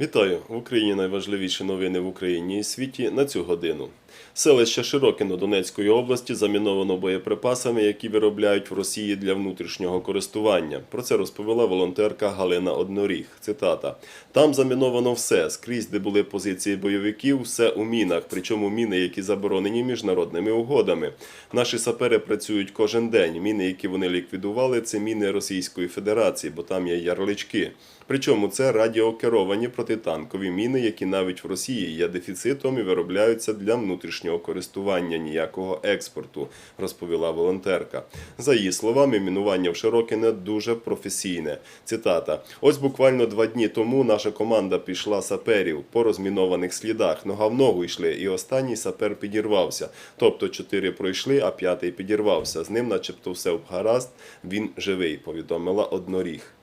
Вітаю в Україні. Найважливіші новини в Україні і світі на цю годину. Селище Широкино Донецької області заміновано боєприпасами, які виробляють в Росії для внутрішнього користування. Про це розповіла волонтерка Галина Одноріг. Цитата: там заміновано все скрізь, де були позиції бойовиків, все у мінах, причому міни, які заборонені міжнародними угодами. Наші сапери працюють кожен день. Міни, які вони ліквідували, це міни Російської Федерації, бо там є ярлички. Причому це радіокеровані протитанкові міни, які навіть в Росії є дефіцитом і виробляються для внутрішнього користування ніякого експорту, розповіла волонтерка. За її словами, мінування в Широкине дуже професійне. Цитата: ось буквально два дні тому наша команда пішла саперів по розмінованих слідах. Нога в ногу йшли, і останній сапер підірвався. Тобто чотири пройшли, а п'ятий підірвався. З ним, начебто, все в гаразд. Він живий, повідомила одноріг.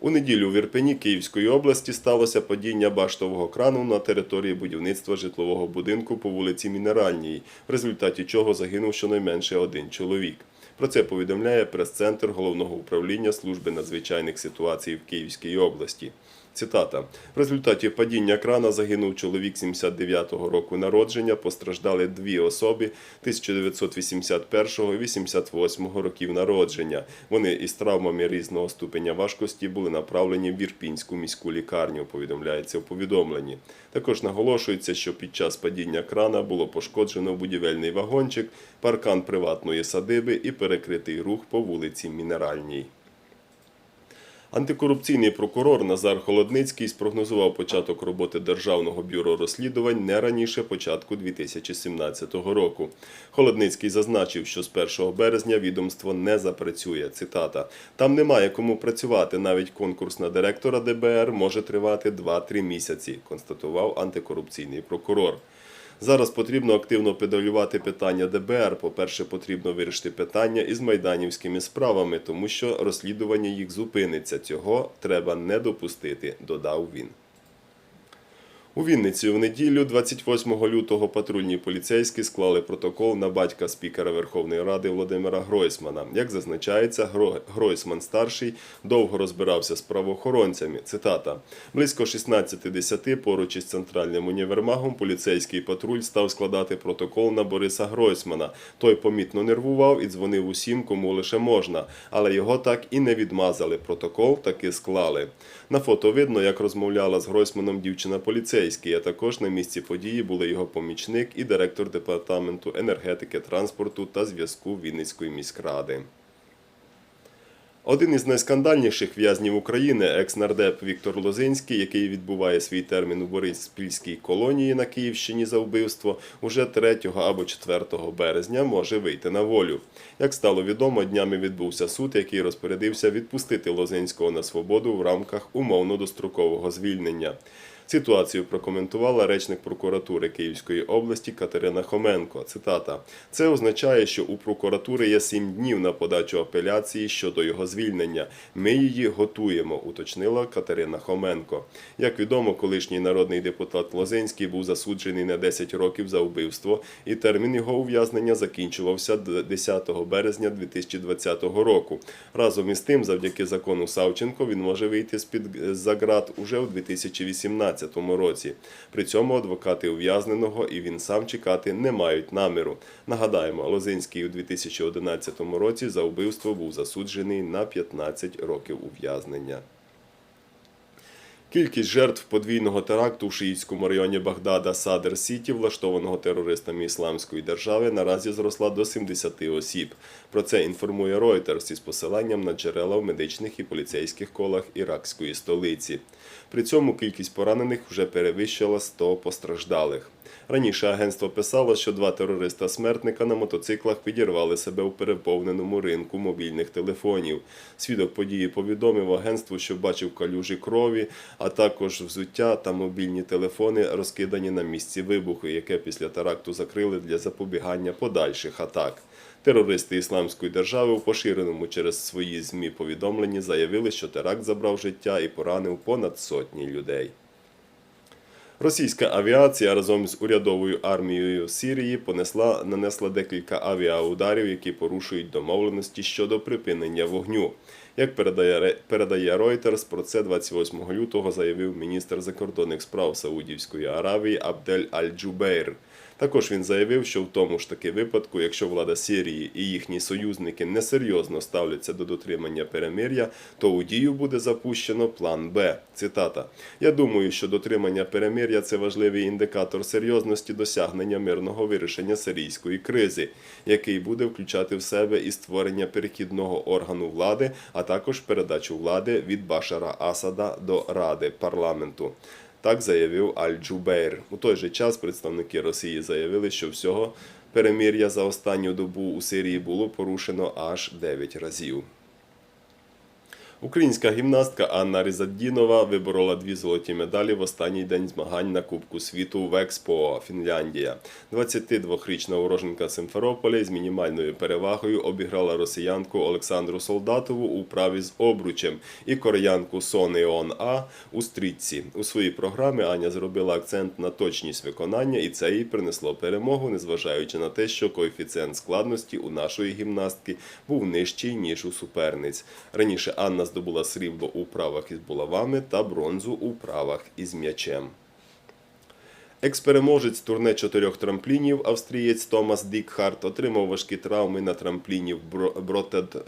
У неділю в Ірпені Київської області сталося падіння баштового крану на території будівництва житлового будинку по вулиці Мінеральній, в результаті чого загинув щонайменше один чоловік. Про це повідомляє прес-центр головного управління служби надзвичайних ситуацій в Київській області. Цитата: в результаті падіння крана загинув чоловік 79-го року народження. Постраждали дві особи 1981 і 88 років народження. Вони із травмами різного ступеня важкості були направлені в Ірпінську міську лікарню. Повідомляється в повідомленні. Також наголошується, що під час падіння крана було пошкоджено будівельний вагончик, паркан приватної садиби і перекритий рух по вулиці Мінеральній. Антикорупційний прокурор Назар Холодницький спрогнозував початок роботи Державного бюро розслідувань не раніше початку 2017 року. Холодницький зазначив, що з 1 березня відомство не запрацює. Цитата: там немає кому працювати. Навіть конкурс на директора ДБР може тривати 2-3 місяці, констатував антикорупційний прокурор. Зараз потрібно активно педалювати питання ДБР. По-перше, потрібно вирішити питання із майданівськими справами, тому що розслідування їх зупиниться. Цього треба не допустити, додав він. У Вінниці в неділю, 28 лютого, патрульні поліцейські склали протокол на батька спікера Верховної Ради Володимира Гройсмана. Як зазначається, Гройсман старший довго розбирався з правоохоронцями. Цитата: близько 16.10 поруч із центральним універмагом поліцейський патруль став складати протокол на Бориса Гройсмана. Той помітно нервував і дзвонив усім, кому лише можна, але його так і не відмазали. Протокол таки склали. На фото видно, як розмовляла з Гройсманом дівчина поліцейський, а також на місці події були його помічник і директор департаменту енергетики, транспорту та зв'язку Вінницької міськради. Один із найскандальніших в'язнів України, екс-нардеп Віктор Лозинський, який відбуває свій термін у Бориспільській колонії на Київщині за вбивство, уже 3 або 4 березня може вийти на волю. Як стало відомо, днями відбувся суд, який розпорядився відпустити Лозинського на свободу в рамках умовно-дострокового звільнення. Ситуацію прокоментувала речник прокуратури Київської області Катерина Хоменко. Цитата: це означає, що у прокуратури є сім днів на подачу апеляції щодо його звільнення. Ми її готуємо, уточнила Катерина Хоменко. Як відомо, колишній народний депутат Лозинський був засуджений на 10 років за вбивство, і термін його ув'язнення закінчувався 10 березня 2020 року. Разом із тим, завдяки закону Савченко, він може вийти з-під за ґрат уже у 2018 році. При цьому адвокати ув'язненого і він сам чекати не мають наміру. Нагадаємо, Лозинський у 2011 році за вбивство був засуджений на 15 років ув'язнення. Кількість жертв подвійного теракту в шиїтському районі Багдада Садер Сіті, влаштованого терористами Ісламської держави, наразі зросла до 70 осіб. Про це інформує Reuters із посиланням на джерела в медичних і поліцейських колах іракської столиці. При цьому кількість поранених вже перевищила 100 постраждалих. Раніше агентство писало, що два терориста-смертника на мотоциклах підірвали себе у переповненому ринку мобільних телефонів. Свідок події повідомив агентству, що бачив калюжі крові, а також взуття та мобільні телефони розкидані на місці вибуху, яке після теракту закрили для запобігання подальших атак. Терористи Ісламської держави у поширеному через свої ЗМІ повідомленні заявили, що теракт забрав життя і поранив понад сотні людей. Російська авіація разом з урядовою армією Сирії понесла нанесла декілька авіаударів, які порушують домовленості щодо припинення вогню. Як передає Ре- передає Reuters, про це 28 лютого заявив міністр закордонних справ Саудівської Аравії Абдель Аль-Джубейр. Також він заявив, що в тому ж таки випадку, якщо влада Сирії і їхні союзники несерйозно ставляться до дотримання перемир'я, то у дію буде запущено план Б. Цитата: Я думаю, що дотримання перемир'я це важливий індикатор серйозності досягнення мирного вирішення сирійської кризи, який буде включати в себе і створення перехідного органу влади, а також передачу влади від Башара Асада до Ради парламенту. Так заявив Аль-Джубейр. У той же час представники Росії заявили, що всього перемир'я за останню добу у Сирії було порушено аж 9 разів. Українська гімнастка Анна Різаддінова виборола дві золоті медалі в останній день змагань на Кубку світу в Експо, Фінляндія. 22-річна уроженка Симферополя з мінімальною перевагою обіграла росіянку Олександру Солдатову у праві з обручем і кореянку Сонеон А у стрітці. У своїй програмі Аня зробила акцент на точність виконання, і це їй принесло перемогу, незважаючи на те, що коефіцієнт складності у нашої гімнастки був нижчий ніж у суперниць. Раніше Анна здобула срібло у правах із булавами та бронзу у правах із м'ячем. Екс-переможець турне чотирьох трамплінів, австрієць Томас Дікхарт, отримав важкі травми на трампліні в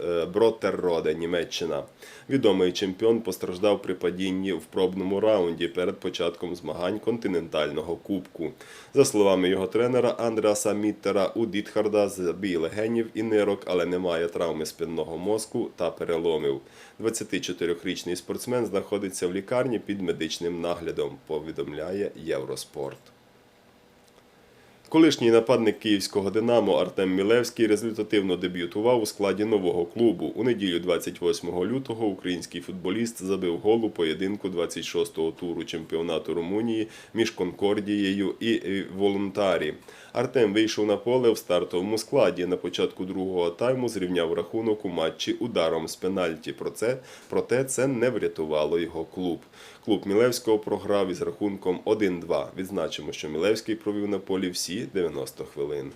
е, Броттерроде, Німеччина. Відомий чемпіон постраждав при падінні в пробному раунді перед початком змагань континентального кубку. За словами його тренера Андреаса Міттера, у Дітхарда забій легенів і нирок, але немає травми спинного мозку та переломів. 24-річний спортсмен знаходиться в лікарні під медичним наглядом, повідомляє Євроспорт. Колишній нападник київського Динамо Артем Мілевський результативно дебютував у складі нового клубу. У неділю 28 лютого український футболіст забив гол у поєдинку 26-го туру чемпіонату Румунії між Конкордією і Волонтарі. Артем вийшов на поле в стартовому складі. На початку другого тайму зрівняв рахунок у матчі ударом з пенальті. Про це, проте це не врятувало його клуб. Клуб Мілевського програв із рахунком 1-2. Відзначимо, що Мілевський провів на полі всі 90 хвилин.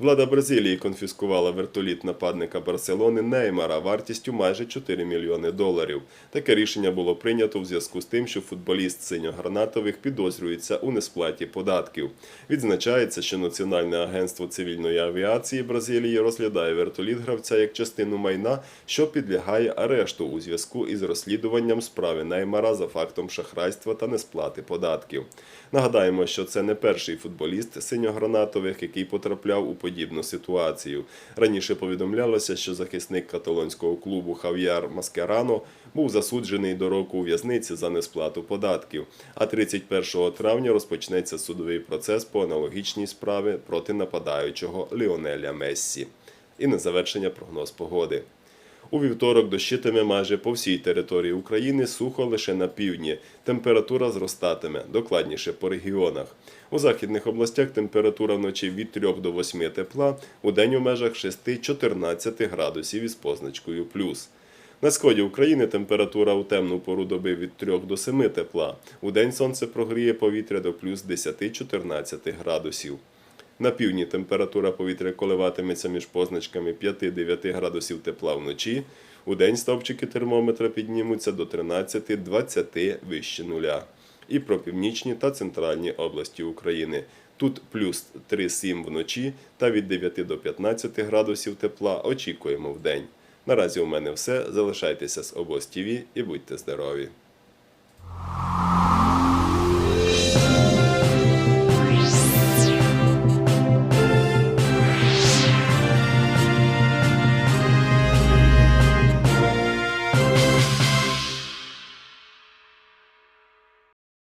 Влада Бразилії конфіскувала вертоліт нападника Барселони Неймара вартістю майже 4 мільйони доларів. Таке рішення було прийнято в зв'язку з тим, що футболіст синьогранатових підозрюється у несплаті податків. Відзначається, що Національне агентство цивільної авіації Бразилії розглядає вертоліт гравця як частину майна, що підлягає арешту у зв'язку із розслідуванням справи Неймара за фактом шахрайства та несплати податків. Нагадаємо, що це не перший футболіст синьогранатових, який потрапляв у подібну ситуацію. Раніше повідомлялося, що захисник каталонського клубу Хав'яр Маскерано був засуджений до року у в'язниці за несплату податків. А 31 травня розпочнеться судовий процес по аналогічній справі проти нападаючого Ліонеля Мессі. І на завершення прогноз погоди. У вівторок дощитиме майже по всій території України, сухо лише на півдні. Температура зростатиме, докладніше по регіонах. У західних областях температура вночі від 3 до 8 тепла, у день у межах 6-14 градусів із позначкою плюс. На сході України температура у темну пору доби від 3 до 7 тепла. У день сонце прогріє повітря до плюс 10-14 градусів. На півдні температура повітря коливатиметься між позначками 5-9 градусів тепла вночі. У день стовпчики термометра піднімуться до 13-20 вище нуля. І про північні та центральні області України. Тут плюс 3-7 вночі та від 9 до 15 градусів тепла очікуємо в день. Наразі у мене все. Залишайтеся з обоз ТВ і будьте здорові!